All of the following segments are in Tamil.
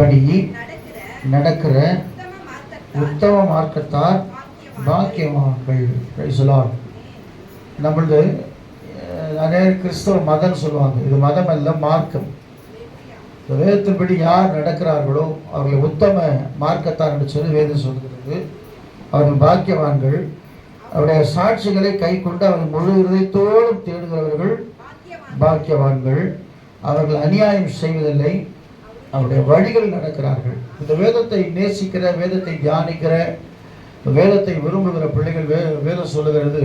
படி நடக்கிற உத்தம மார்க்கத்தார் பாக்கியமாக்கள் சொல்லலாம் நம்மளது நிறைய கிறிஸ்தவ மதம் சொல்லுவாங்க. இது மதம் அல்ல மார்க்கம். வேதத்தின்படி யார் நடக்கிறார்களோ அவர்களை உத்தம மார்க்கத்தார் என்று சொல்லி வேதம் சொல்கிறது. அவர்கள் பாக்கியவான்கள். அவருடைய சாட்சிகளை கை கொண்டு அவர் முழு இதயத்தோடும் தேடுகிறவர்கள் பாக்கியவான்கள். அவர்கள் அநியாயம் செய்வதில்லை. அவருடைய வழிகள் நடக்கிறார்கள். இந்த வேதத்தை நேசிக்கிற வேதத்தை தியானிக்கிற வேதத்தை விரும்புகிற பிள்ளைகள் வே வேதம் சொல்லுகிறது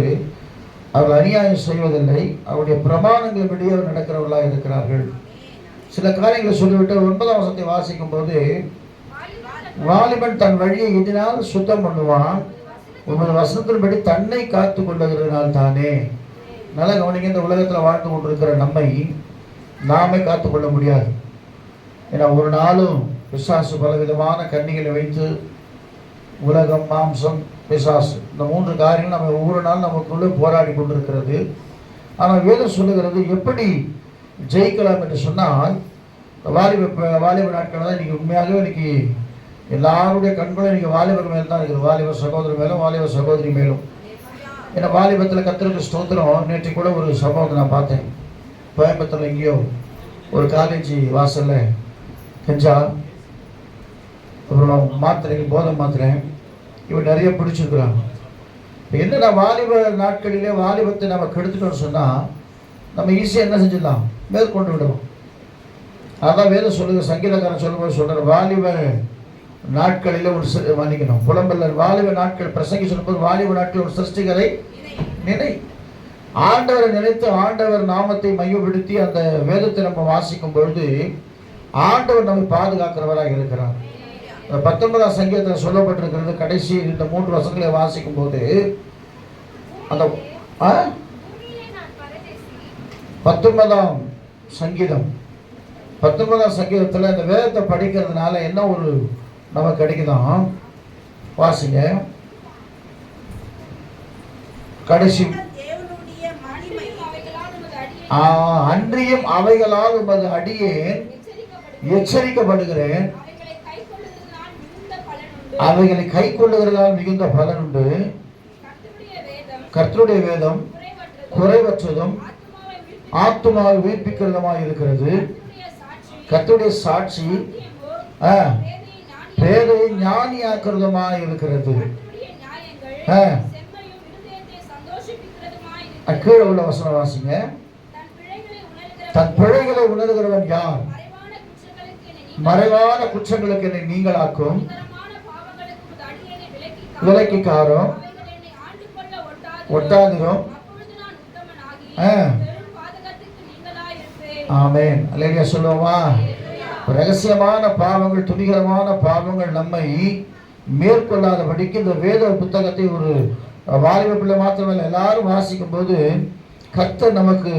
அவர்கள் அநியாயம் செய்வதில்லை. அவருடைய பிரமாணங்கள் அவர் நடக்கிறவர்களாக இருக்கிறார்கள். சில காரியங்களை சொல்லிவிட்டு ஒன்பதாம் வசத்தை வாசிக்கும் போது வாலிபன் தன் வழியை எதினால் சுத்தம் பண்ணுவான். உமது வசனத்தின்படி தன்னை காத்து கொள்ளுகிறதுனால் தானே. நல்லா கவனிங்க இந்த உலகத்தில் வாழ்ந்து கொண்டிருக்கிற நம்மை நாமே காத்துக்கொள்ள முடியாது. ஏன்னா ஒரு நாளும் பிசாசு பலவிதமான கன்னிகளை வைத்து உலகம் மாம்சம் பிசாசு இந்த மூன்று காரியங்கள் நம்ம ஒவ்வொரு நாள் நமக்குள்ளே போராடி கொண்டிருக்கிறது. ஆனால் வேதம் சொல்லுகிறது எப்படி ஜெயிக்கலாம் என்று சொன்னால் இந்த வாலிப வாலிப நாட்கள் தான் இன்றைக்கி உண்மையாகவே இன்னைக்கு எல்லாருடைய கண்களும் இன்றைக்கி வாலிபர் மேல் தான் இருக்குது. வாலிப சகோதரி மேலும் வாலிப சகோதரி மேலும். ஏன்னா வாலிபத்தில் கத்திரிக்க ஸ்தோத்திரம். நேற்று கூட ஒரு சம்பவத்தை நான் பார்த்தேன். கோயம்புத்தூர்ல எங்கேயோ ஒரு காலேஜ் வாசலில் கஞ்சா அப்புறம் மாத்திரைகள் போதை மாத்திரை இவன் நிறைய பிடிச்சிருக்கிறாங்க இப்போ என்னடா வாலிப நாட்களிலே வாலிபத்தை நம்ம கெடுத்துட்டோம்னு சொன்னால் நம்ம ஈஸியாக என்ன செஞ்சிடலாம்? மேற்கொண்டு விடுவோம் அதான் வேறு சொல்லுங்க சங்கீதக்காரன் சொல்லும்போது சொல்கிறார் வாலிப நாட்களில் ஒரு மன்னிக்கணும். புலம்பெல்லர் வாலிப நாட்கள் பிரசங்கி சொல்லும்போது வாலிப நாட்கள் ஒரு சிருஷ்டிகளை நினை. ஆண்டவரை நினைத்து ஆண்டவர் நாமத்தை மையப்படுத்தி அந்த வேதத்தை நம்ம வாசிக்கும் பொழுது ஆண்டவர் நம்மை பாதுகாக்கிறவராக இருக்கிறார். பத்தொன்பதாம் சங்கீதத்தில் சொல்லப்பட்டிருக்கிறது கடைசி இந்த மூன்று வசங்களை வாசிக்கும் போது அந்த ஆ? பத்தொன்பதாம் சங்கீதம். பத்தொன்பதாம் சங்கீதத்தில் இந்த வேதத்தை படிக்கிறதுனால என்ன ஒரு நமக்கு கிடைக்குதாம் வாசிங்க. கடைசி. அன்றியும் அவைகளால் உமது அடியேன் எச்சரிக்கப்படுகிறேன். அவைகளை கை கொள்ளுகிறதால் மிகுந்த பலன் உண்டு. கர்த்தருடைய வேதம் குறைவற்றதும் ஆத்துமாவை உயிர்ப்பிக்கிறதுமாய் இருக்கிறது. கர்த்தருடைய சாட்சி ஆ, பேதை ஞானியாக்குறதுமாய் இருக்கிறது. ஆ. கீழே உள்ள வசன வாசிங்க. தன் பிழைகளை உணர்கிறவன் யார்? மறைவான குற்றங்களுக்கு என்னை நீங்களாக்கும். விலக்கிக்காரும். ஒட்டாதிரும். ஆமேன். ஆமென் சொல்லுவோமா? ரகசியமான பாவங்கள் துணிகரமான பாவங்கள் நம்மை மேற்கொள்ளாதபடிக்கு இந்த வேத புத்தகத்தை ஒரு வாலிப பிள்ளை மாத்திரமல்ல எல்லாரும் வாசிக்கும் போது கர்த்தர் நமக்கு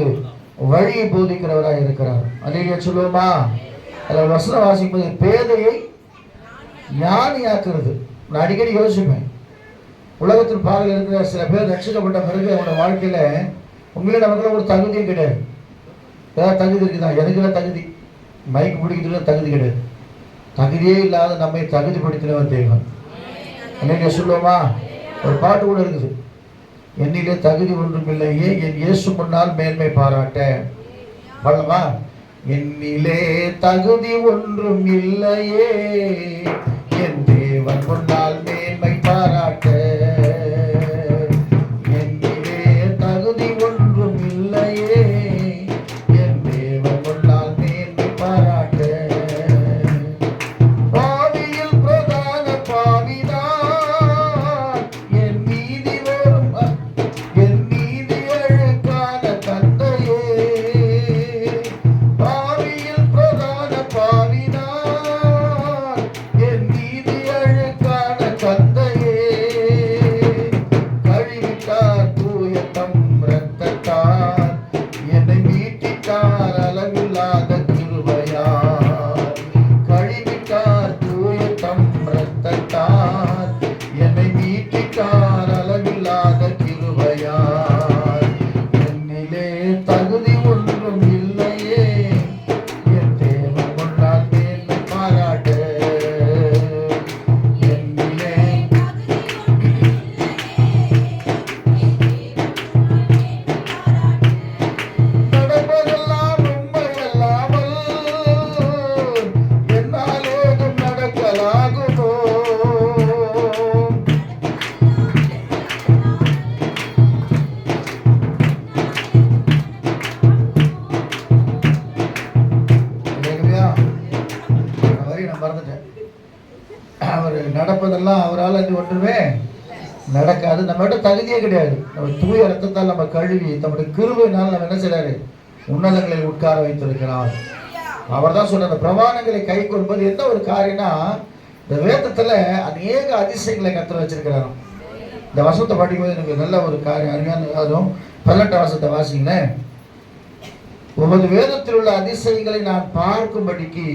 வழியை போதிக்கிறவராக இருக்கிறார் அல்லையா சொல்லுவோமா? அதில் வசனம் வாசிக்கும் போது பேதையை ஞானியாக்குறது. நான் அடிக்கடி யோசிப்பேன். உலகத்தில் பாதையில் இருக்கிற சில பேர் ரட்சிக்கப்பட்ட பிறகு அவங்களோட வாழ்க்கையில் உண்மையிலே நமக்குள்ள ஒரு தகுதியும் கிடையாது. ஏதாவது தகுதி இருக்குதா? எனக்குலாம் தகுதி? மைக் பிடிக்கிறதுல தகுதி கிடையாது. தகுதியே இல்லாத நம்மை தகுதிப்படுத்தினவன் தெய்வம் இல்லைங்க சொல்லுவோமா? ஒரு பாட்டு கூட இருக்குது. என்னிலே தகுதி ஒன்றும் இல்லையே என் இயேசு முன்னால் மேன்மை பாராட்ட. பாடலாமா? என்னிலே தகுதி ஒன்றும் இல்லையே. என் தேவன் கொண்டால் மேன்மை பாராட்ட நடப்பதெல்லாம் அவரால் அது ஒன்றுமே நடக்காது. நம்மகிட்ட தகுதியே கிடையாது. நம்ம தூய ரத்தத்தால் நம்ம கழுவி நம்முடைய கிருபையினால் நம்ம என்ன செய்யறாரு உன்னதங்களில் உட்கார வைத்திருக்கிறார். அவர் தான் சொன்ன அந்த பிரமாணங்களை கை கொள்வது எந்த ஒரு காரியம்னா இந்த வேதத்துல அநேக அதிசயங்களை கற்று வச்சிருக்கிறாராம். இந்த வசத்தை படிக்கும்போது எனக்கு நல்ல ஒரு காரியம் அருமையான அதுவும் பதினெட்டு வசத்தை வாசிங்களேன். உமது வேதத்தில் உள்ள அதிசயங்களை நான் பார்க்கும்படிக்கு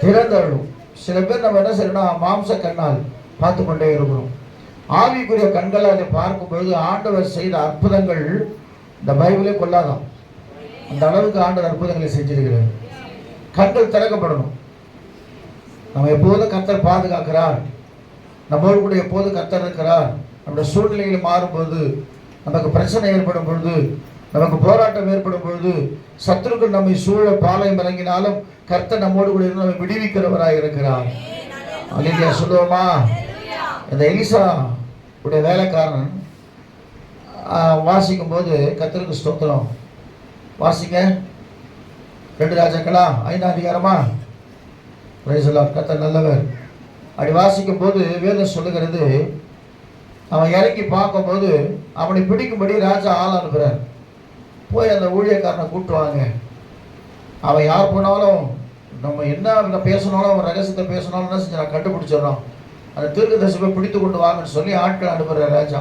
திறந்தருளும். சில பேர் நம்ம என்ன செய்யணும் மாம்ச கண்ணால் பார்த்து கொண்டே இருக்கிறோம் ஆவிக்குரிய கண்களை அதை பார்க்கும்பொழுது ஆண்டவர் செய்த அற்புதங்கள் இந்த பைபிளே கொள்ளாதான் அந்த அளவுக்கு ஆண்டவர் அற்புதங்களை செஞ்சிருக்கிறார். கண்கள் திறக்கப்படணும். நம்ம எப்போதும் கத்தர் பாதுகாக்கிறார். நம்மளோடு கூட எப்போதும் கத்தர் இருக்கிறார். நம்முடைய சூழ்நிலைகள் மாறும்போது நமக்கு பிரச்சனை ஏற்படும் பொழுது நமக்கு போராட்டம் ஏற்படும் பொழுது சத்துருக்கள் நம்மை சூழ பாளையம் இறங்கினாலும் கர்த்தர் நம்மோடு கூட இருந்து நம்மை விடுவிக்கிறவராக இருக்கிறார். அலிலியா சொல்லுவோமா? இந்த எலிசா உடைய வேலைக்காரன் வாசிக்கும் போது கர்த்தருக்கு ஸ்தோத்திரம். வாசிங்க. ரெண்டு ராஜாக்களா? ஐந்தாம் அதிகாரமா? பிரைசலார் கர்த்தர் நல்லவர். அப்படி வாசிக்கும் போது வேதம் சொல்லுகிறது அவன் இறங்கி பார்க்கும்போது அவனை பிடிக்கும்படி ராஜா ஆள் அனுப்புகிறார் போய் அந்த ஊழியக்காரனை கூட்டு வாங்க அவன் யார் போனாலும் நம்ம என்ன பேசினாலும் அவன் ரகசியத்தை பேசினாலும் என்ன செஞ்சு நான் கண்டுபிடிச்சிடுறோம் அந்த தீர்க்க தரிசனத்தை பிடித்து கொண்டு வாங்கன்னு சொல்லி ஆட்கள் அனுப்புகிறார் ராஜா.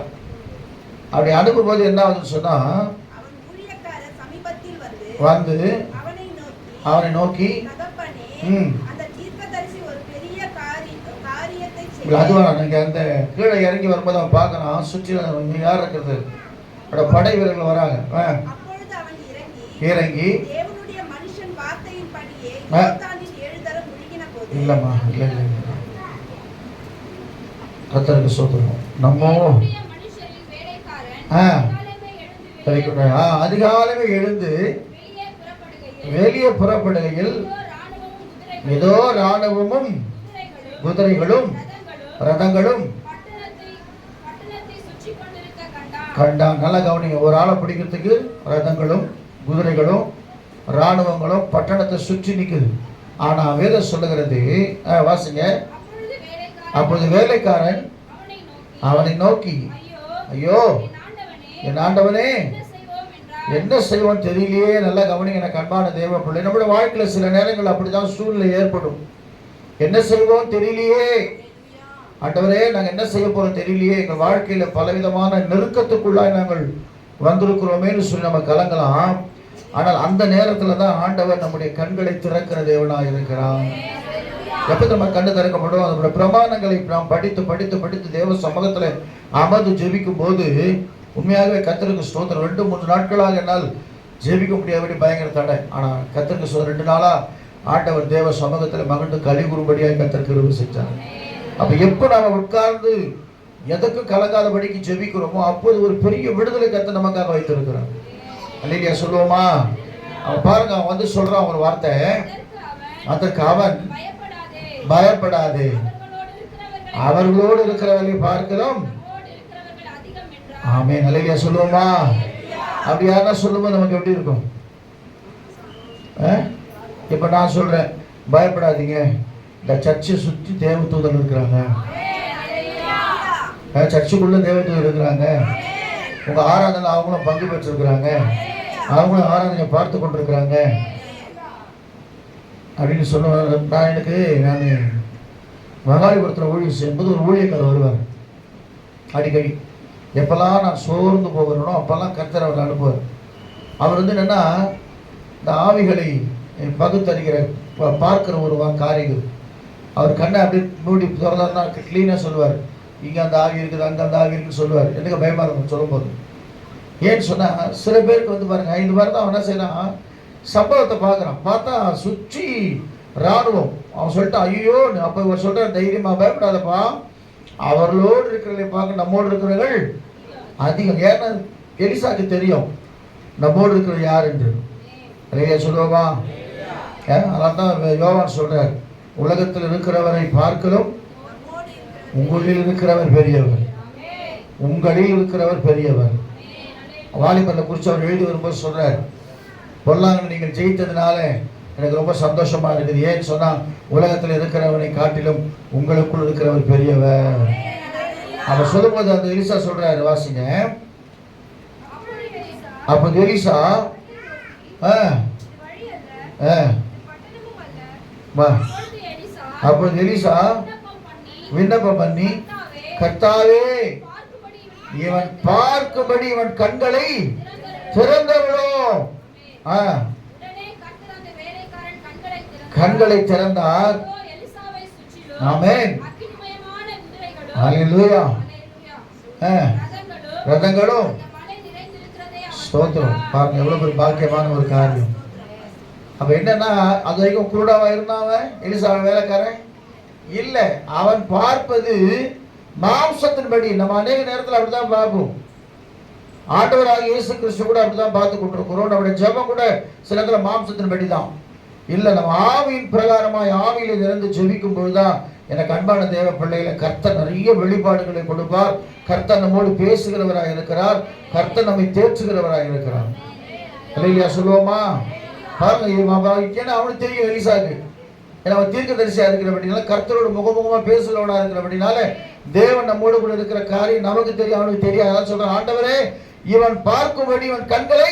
அப்படி அனுப்பும்போது என்ன ஆகுதுன்னு சொன்னால் வந்து அவனை நோக்கி ம். அந்த தீர்க்கதரிசி ஒரு பெரிய காரி- காரியத்தை இப்படி அதுவா? நீங்கள் அந்த கீழே இறங்கி வரும்போது அவன் பார்க்கறான் சுற்றி யார் இருக்கிறது? படை வீரர்கள் வராங்க. ஆ, இறங்கி இல்லைம்மா இல்லை இல்லை. கர்த்தருக்கு சோதரம் நம்ம ஆ. ஆ, அதிகாலமே எழுந்து வெளியே புறப்படுகையில் ராணுவமும் ஏதோ இராணுவமும் குதிரைகளும் ரதங்களும் கண்டான் நல்லா கவனிங்க ஒரு ஆளை பிடிக்கிறதுக்கு ரதங்களும் குதிரைகளும் இராணுவங்களும் பட்டணத்தை சுற்றி நிற்குது ஆனா வேதம் சொல்லுகிறது வாசிங்க. அப்பொழுது வேலைக்காரன் அவனை நோக்கி ஐயோ என் ஆண்டவனே என்ன செய்வோம் தெரியலையே. நல்லா கவனிங்க எனக்கு அன்பான தெய்வ பிள்ளை. நம்மளோட வாழ்க்கையில் சில நேரங்கள் அப்படிதான் சூழ்நிலை ஏற்படும். என்ன செய்வோம் தெரியலையே. ஆண்டவரே நாங்கள் என்ன செய்ய போறோம் தெரியலையே. எங்கள் வாழ்க்கையில பலவிதமான நெருக்கத்துக்குள்ளாய் நாங்கள் வந்திருக்கிறோமேன்னு சொல்லி நம்ம கலங்கலாம். ஆனால் அந்த நேரத்துல தான் ஆண்டவர் நம்முடைய கண்களை திறக்கிற தேவனாக இருக்கிறார். எப்போ நம்ம கண்ணு திறக்கப்படும் அதனுடைய பிரமாணங்களை நாம் படித்து படித்து படித்து தேவ சமூகத்துல அமர்ந்து ஜெபிக்கும் போது உண்மையாகவே கத்தருக்கு ஸ்தோத்திரம். ரெண்டு மூன்று நாட்களாக என்னால் ஜெபிக்க முடியாதபடி பயங்கர தடை. ஆனா கத்தருக்கு ஸ்தோத்திரம் ரெண்டு நாளா ஆண்டவர் தேவ சமூகத்துல மகிழ்ந்து கழி கூறும்படியாக கத்தர் கிருபை செஞ்சார். அப்ப எப்போ நாம உட்கார்ந்து எதற்கும் கலங்காதபடிக்கு ஜெபிக்கிறோமோ அப்போது ஒரு பெரிய விடுதலை கத்தை நமக்காக வைத்திருக்கிறார். அல்லையா சொல்லுவோமா? அவன் பாருங்க அவன் வந்து சொல்றான் ஒரு வார்த்தை. அதற்கு அவன் பயப்படாதே. அவர்களோடு இருக்கிறவர்களை பார்க்கிறோம். ஆமே நல்லையா சொல்லுவோமா? அப்படி யாரா சொல்லும்போது நமக்கு எப்படி இருக்கும்? ஆ? இப்ப நான் சொல்றேன் பயப்படாதீங்க. இந்த சர்ச்சை சுற்றி தேவதூதர் இருக்கிறாங்க. சர்ச்சுக்குள்ள தேவ தூதர் இருக்கிறாங்க. உங்க ஆராதனை அவங்களும் பங்கு பெற்றிருக்கிறாங்க. அவங்களும் ஆராதனை பார்த்து கொண்டிருக்கிறாங்க. அப்படின்னு சொன்ன நான் எனக்கு நான் மகாலிபுரத்தில் ஊழியர் செய்யும்போது ஒரு ஊழியக்காரர் வருவார். அடிக்கடி. எப்பெல்லாம் நான் சோர்ந்து போகிறேனோ அப்பெல்லாம் கர்த்தர் அவர் அனுப்புவார். அவர் வந்து என்னென்னா இந்த ஆவிகளை பகுத்தறிகிற பார்க்குற பார்க்கிற ஒரு வா- காரியம் அவர் கண்ணை அப்படியே மூடி திறந்தாருன்னா க்ளீனாக சொல்லுவார். இங்கே அந்த ஆவி இருக்குது அங்கே அந்த ஆவி இருக்குன்னு சொல்லுவார். எனக்கு பயமாக இருக்கும் சொல்லும்போது? ஏன்னு சொன்னால் சில பேருக்கு வந்து பாருங்க ஐந்து மாதிரி தான் அவன் என்ன செய்யறான்? சம்பவத்தை பார்க்குறான். பார்த்தா சுற்றி ராணுவம் அவன் சொல்லிட்டான் ஐயோ அப்போ இவர் சொல்கிற தைரியமாக பயப்படாதப்பா. அவர்களோடு இருக்கிறவர்களை பார்க்க நம்மோடு இருக்கிறவர்கள் அதிகம். ஏன்னா எலிசாக்கு தெரியும் நம்மோடு இருக்கிற யார் என்று? நிறைய சொல்லுவோமா? அதான் தான் யோவான் சொல்றார் உலகத்தில் இருக்கிறவரை பார்க்கலும் உங்களில் இருக்கிறவர் பெரியவர். உங்களில் இருக்கிறவர் பெரியவர். வாலிபரில் குறித்து அவர் எழுதி வரும்போது சொல்கிறார் பொல்லாங்க நீங்கள் ஜெயித்ததுனால எனக்கு ரொம்ப சந்தோஷமாக இருக்குது. ஏன்னு சொன்னால் உலகத்தில் இருக்கிறவனை காட்டிலும் உங்களுக்குள் இருக்கிறவர் பெரியவர். அவர் சொல்லும்போது அந்த எலிசா சொல்றாரு வாசிங்க. அப்போ எலிசா ஆ ஆ. எலிசா, அப்போ எலிசா விண்ணப்பம் பண்ணி, கர்த்தாவே, இவன் பார்க்கும்படி இவன் கண்களை திறந்தருளும். திறந்தவளோ கண்களை திறந்தார். ஹalleluya. ஆ. ரதங்களும், ஸ்தோத்திரம். பாருங்க எவ்வளவு பெரிய பாக்கியமான ஒரு காரியம். அப்ப என்னன்னா அது வரைக்கும் குருடாவா இருந்தாவன் எலிசாவை வேலைக்காரன்? இல்லை. அவன் பார்ப்பது மாம்சத்தின்படி. நம்ம அநேக நேரத்தில் அப்படிதான் பார்ப்போம். ஆண்டவராக இயேசு கிறிஸ்து கூட அப்படிதான் பார்த்து கொண்டிருக்கிறோம். நம்முடைய ஜெபம் கூட சில நேரத்தில் மாம்சத்தின்படி தான். இல்லை நம்ம ஆவியின் பிரகாரமாய் ஆவியில் இருந்து ஜெபிக்கும் பொழுதுதான் எனக்கு அன்பான தேவ பிள்ளைகளை கர்த்த நிறைய வெளிப்பாடுகளை கொடுப்பார். கர்த்த நம்மோடு பேசுகிறவராக இருக்கிறார். கர்த்த நம்மை தேற்றுகிறவராக இருக்கிறார். இல்லையா சொல்லுவோமா? பாருங்க அவனுக்கு தெரியும் எலிசாக்கு. ஏன்னா அவன் தீர்க்க தரிசியா இருக்கிறபடினால கர்த்தரோட முகமுகமாக பேசுகிறவனா இருக்கிறபடினால தேவன் நம்மோடு கூட இருக்கிற காரியம் நமக்கு தெரியும் அவனுக்கு தெரியாது. அதான் சொல்றான் ஆண்டவரே இவன் பார்க்கும்படி இவன் கண்களை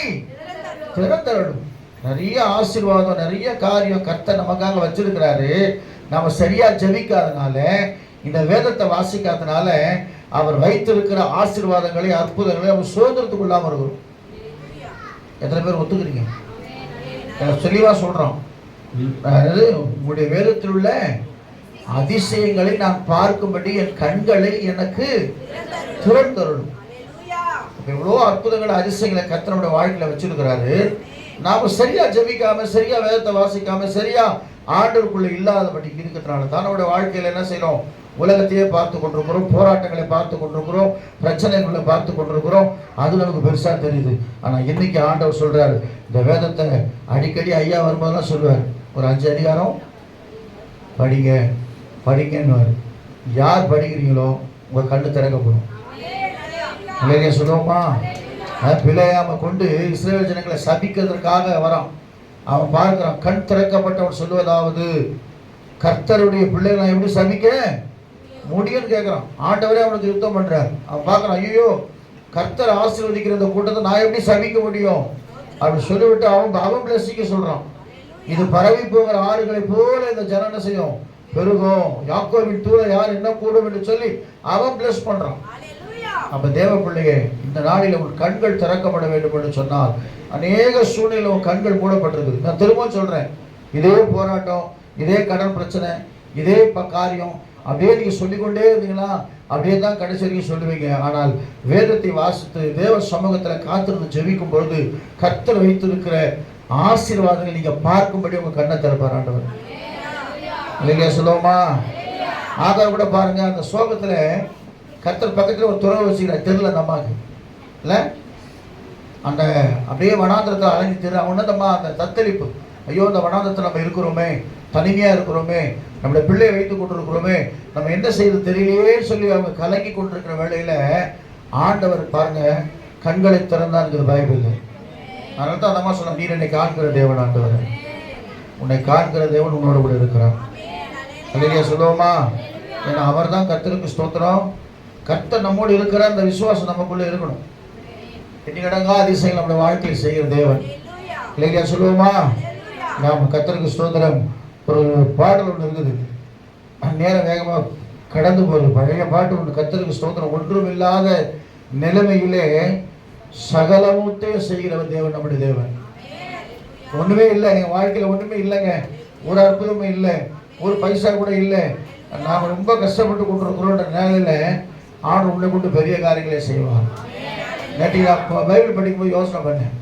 திறந்தரடும் நிறைய ஆசீர்வாதம் நிறைய காரியம் கர்த்தர் நமக்காக வச்சிருக்கிறாரு. நம்ம சரியா ஜெபிக்காதனால இந்த வேதத்தை வாசிக்காதனால அவர் வைத்திருக்கிற ஆசீர்வாதங்களை அற்புதங்களை அவர் சுதந்திரத்துக்குள்ளாம இருக்கிறோம் எத்தனை பேர் ஒத்துக்கிறீங்க? எனக்கு தெளிவா சொல்றோம். அதாவது உங்களுடைய வேதத்தில் உள்ள அதிசயங்களை நான் பார்க்கும்படி என் கண்களை எனக்கு திறந்தருளும். எவ்வளோ அற்புதங்கள் அதிசயங்களை கர்த்தனுடைய வாழ்க்கையில வச்சிருக்கிறாரு. நாம சரியா ஜபிக்காம சரியா வேதத்தை வாசிக்காம சரியா ஆண்டவருக்குள்ள இல்லாதபடி இருக்கிறதுனால தான் நம்முடைய வாழ்க்கையில என்ன செய்யணும்? உலகத்தையே பார்த்து கொண்டிருக்கிறோம் போராட்டங்களை பார்த்து கொண்டிருக்கிறோம் பிரச்சனைகளை பார்த்து கொண்டிருக்கிறோம். அது நமக்கு பெருசா தெரியுது. ஆனா இன்னைக்கு ஆண்டவர் சொல்றாரு இந்த வேதத்தை அடிக்கடி ஐயா வரும்போதெல்லாம் சொல்லுவார் ஒரு அஞ்சு அதிகாரம். படிங்க. படிங்கன்னு யார் படிக்கிறீங்களோ உங்கள் கண்ணு திறக்கப்படும். இல்லையா சொல்லுவோமா? பிழையாம கொண்டு இஸ்ரேல் ஜனங்களை சபிக்கிறதுக்காக வரான். அவன் பார்க்கிறான் கண் திறக்கப்பட்டவன் சொல்லுவதாவது கர்த்தருடைய பிள்ளைகளை எப்படி சபிக்க முடியும்னு கேட்குறான் ஆண்டவரே அவனுக்கு யுத்தம் பண்ணுறார் அவன் பார்க்குறான் ஐயோ கர்த்தர் ஆசீர்வதிக்கிற இந்த கூட்டத்தை நான் எப்படி சபிக்க முடியும்? அப்படின்னு சொல்லிவிட்டு அவன் அவன் பிளஸிக்க சொல்கிறான் இது பரவி போகிற ஆறுகளை போல இந்த ஜனம் என்ன செய்யும் பெருகும். யாக்கோவின் தூர யார் என்ன கூடும் என்று சொல்லி அவன் பிளஸ் பண்றான். அப்ப தேவ பிள்ளையே இந்த நாளில் உன் கண்கள் திறக்கப்பட வேண்டும் என்று சொன்னால் அநேக சூழ்நிலை உன் கண்கள் மூடப்பட்டிருக்குது. நான் திரும்பவும் சொல்றேன் இதே போராட்டம் இதே கடன் பிரச்சனை இதே காரியம் அப்படியே நீங்க சொல்லிக்கொண்டே இருந்தீங்களா அப்படியே தான் கடைசி வரைக்கும் சொல்லுவீங்க. ஆனால் வேதத்தை வாசித்து தேவ சமூகத்துல காத்திருந்து ஜெபிக்கும் பொழுது கர்த்தர் வைத்திருக்கிற ஆசீர்வாதங்கள் நீங்க பார்க்கும்படி உங்க கண்ணை திறப்பார் ஆண்டவர். இல்லையா சொல்லுவோமா? ஆதார் கூட பாருங்க அந்த சோகத்துல கத்தர் பக்கத்துல ஒரு துறவை வச்சுக்கிறார். தெருல அந்த அம்மாவுக்கு. இல்ல? அந்த அப்படியே வனாந்திரத்தில் அலைஞ்சு திரு உன்னதமா அந்த தத்தளிப்பு. ஐயோ இந்த வனாந்திரத்தில் நம்ம இருக்கிறோமே தனிமையா இருக்கிறோமே நம்முடைய பிள்ளையை வைத்து கொண்டிருக்கிறோமே நம்ம என்ன செய்யறது தெரியலையே சொல்லி அவங்க கலங்கி கொண்டிருக்கிற வேலையில் ஆண்டவர் பாருங்க கண்களை திறந்தான்ங்கிற பைபிள் அதனால தான் அந்த அம்மா நீர் என்னை காண்கிற தேவன் ஆண்டவர். உன்னை காண்கிற தேவன் உன்னோட கூட இருக்கிறான் இல்லையா சொல்லுவோமா? ஏன்னா அவர் தான் கர்த்தருக்கு ஸ்தோத்திரம். கர்த்தர் நம்மோடு இருக்கிற அந்த விசுவாசம் நமக்குள்ளே இருக்கணும். எண்ணிக்கடங்கா அதிசயம் நம்முடைய வாழ்க்கையில் செய்கிற தேவன். இல்லையா சொல்லுவோமா? நாம் கத்தருக்கு ஸ்தோத்திரம். ஒரு பாடல் ஒன்று இருக்குது. நேரம் வேகமாக கடந்து போகுது பழைய பாட்டு ஒன்று கத்தருக்கு ஸ்தோத்திரம். ஒன்றும் இல்லாத நிலைமையிலே சகலமுத்தே செய்கிறவர் தேவன் நம்முடைய தேவன். ஒண்ணுமே இல்லை என் வாழ்க்கையில ஒண்ணுமே இல்லைங்க. ஒரு அற்புதமும் இல்லை ஒரு பைசா கூட இல்லை. நாம ரொம்ப கஷ்டப்பட்டு கொண்டிருக்கிறோன்ற நிலையில ஆண்டு உன்னை கொண்டு பெரிய காரியங்களை செய்வார். நேற்று அப்போ பைபிள் படிக்கும்போது யோசனை பண்ணேன்.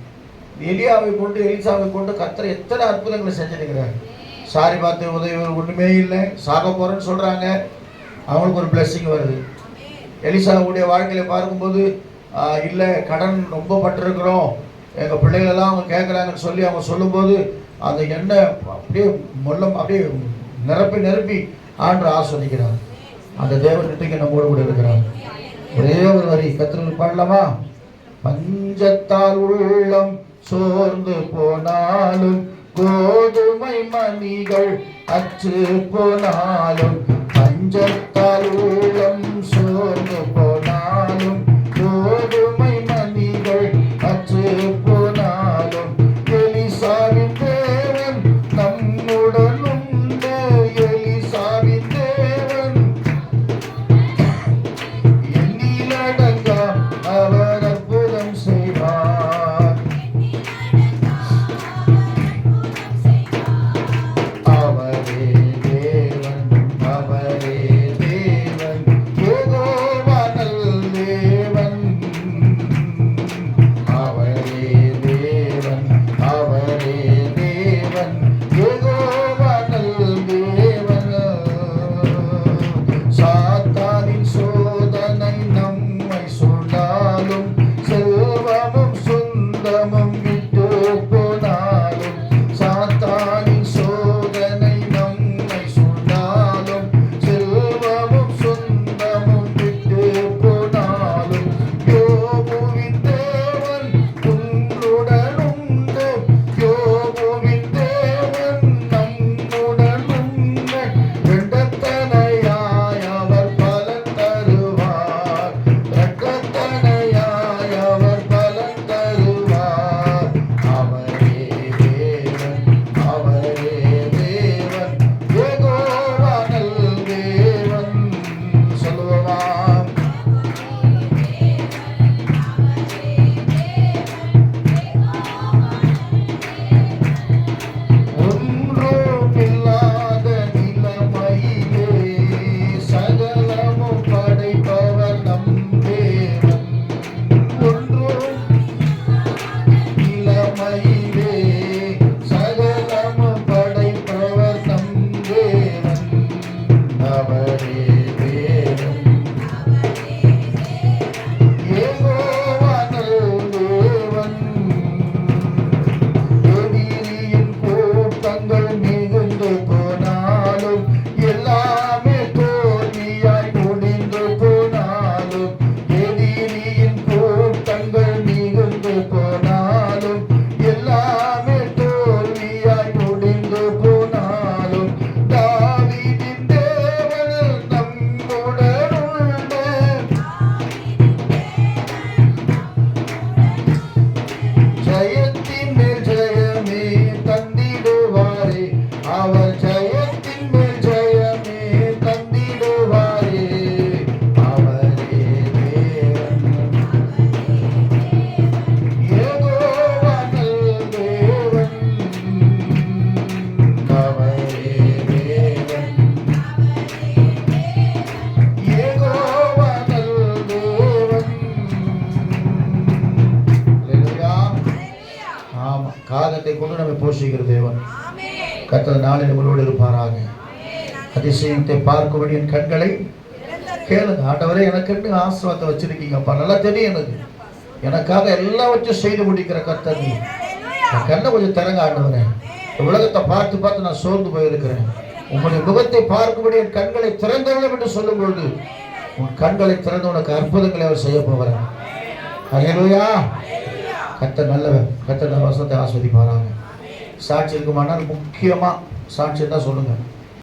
எலியாவை கொண்டு எலிசாவை கொண்டு கர்த்தர் எத்தனை அற்புதங்களை செஞ்சிருக்கிறார். சாரி பார்த்து உதவி ஒன்றுமே இல்லை. சாக போறேன்னு சொல்றாங்க. அவங்களுக்கு ஒரு பிளஸ்ஸிங் வருது. எலிசாவுடைய வாழ்க்கையில பார்க்கும்போது இல்லை கடன் ரொம்ப பட்டிருக்கிறோம். எங்கள் பிள்ளைகளெல்லாம் அவங்க கேட்குறாங்கன்னு சொல்லி அவங்க சொல்லும்போது அந்த எண்ணெய் அப்படியே முள்ளம் அப்படியே நிரப்பி நிரப்பி ஆண்டு ஆஸ்வதிக்கிறார் அந்த தேவன் இன்றைக்கு நம்மோடு கூட இருக்கிறார். ஒரே ஒரு வரி கத்திரிக்கு பாடலாமா? பஞ்சத்தால் உள்ளம் சோர்ந்து போனாலும் கோதுமை மணிகள் அச்சு போனாலும் பஞ்சத்தால் உள்ளம் சோர்ந்து போனாலும் கோதுமை காகத்தை கொண்டு நம்மை போஷிக்கிற தேவன். ஆமென். கர்த்தர் நாளை நம்மளோடு இருப்பாராக. அதிசயத்தை பார்க்கும்படி என் கண்களை கேளுங்க. ஆண்டவரே எனக்கு ஆசிர்வாதத்தை வச்சிருக்கீங்கப்பா நல்லா தெரியும் எனக்கு எனக்காக எல்லாவற்றையும் செய்து முடிக்கிற கர்த்தர் நீ. என் கண்ணை கொஞ்சம் திறங்க ஆண்டவரே. உலகத்தை பார்த்து பார்த்து நான் சோர்ந்து போயிருக்கிறேன். உங்களுடைய முகத்தை பார்க்கும்படி என் கண்களை திறந்தவளும் என்று சொல்லும் பொழுது உன் கண்களை திறந்து உனக்கு அற்புதங்களை அவர் செய்ய போகிறார். அல்லேலூயா கர்த்தர் நல்லவர் கர்த்தர் நம்ம வசனத்தை ஆஸ்வதிப்பாராங்க. சாட்சி இருக்குமானால் முக்கியமாக சாட்சி தான் சொல்லுங்கள்